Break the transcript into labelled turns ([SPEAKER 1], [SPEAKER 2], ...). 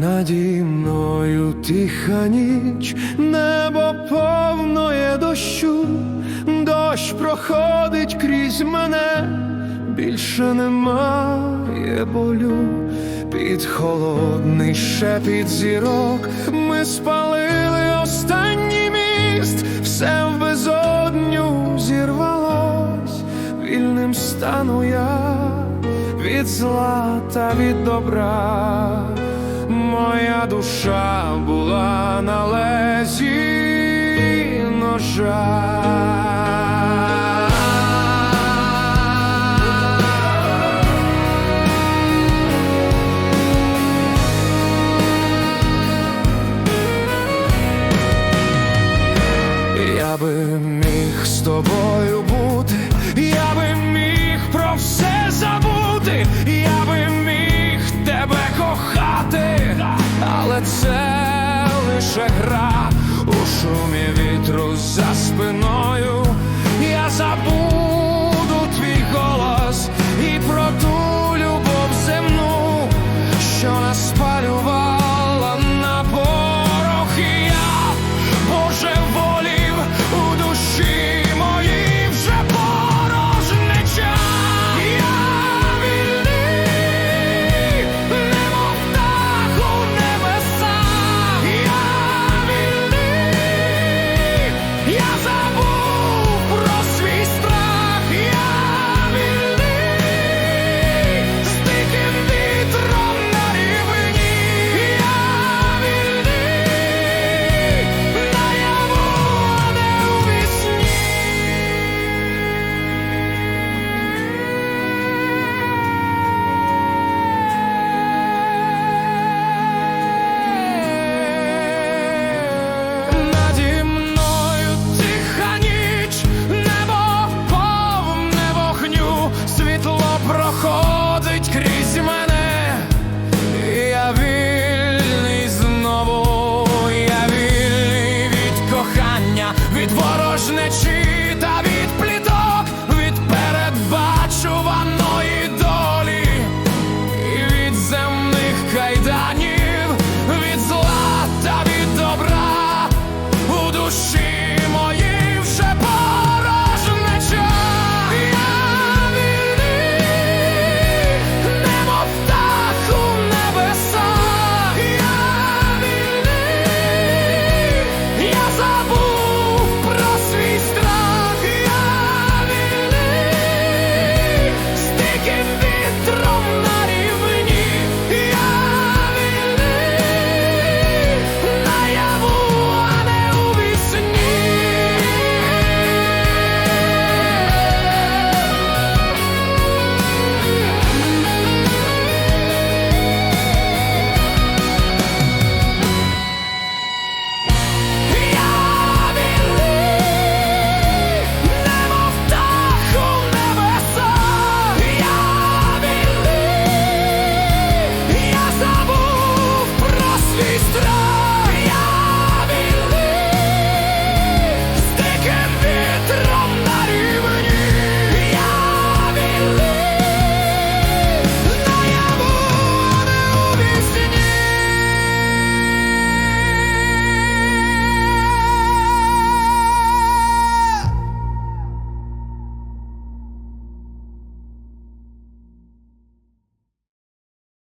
[SPEAKER 1] Наді мною тиха ніч, небо повноє дощу, дощ проходить крізь мене, більше немає болю, під холодний шепіт зірок ми спалили останній міст, все в безодню зірвалось, вільним стану я від зла та від добра. Душа була на лезі ножа. лише гра у шумі вітру за спиною.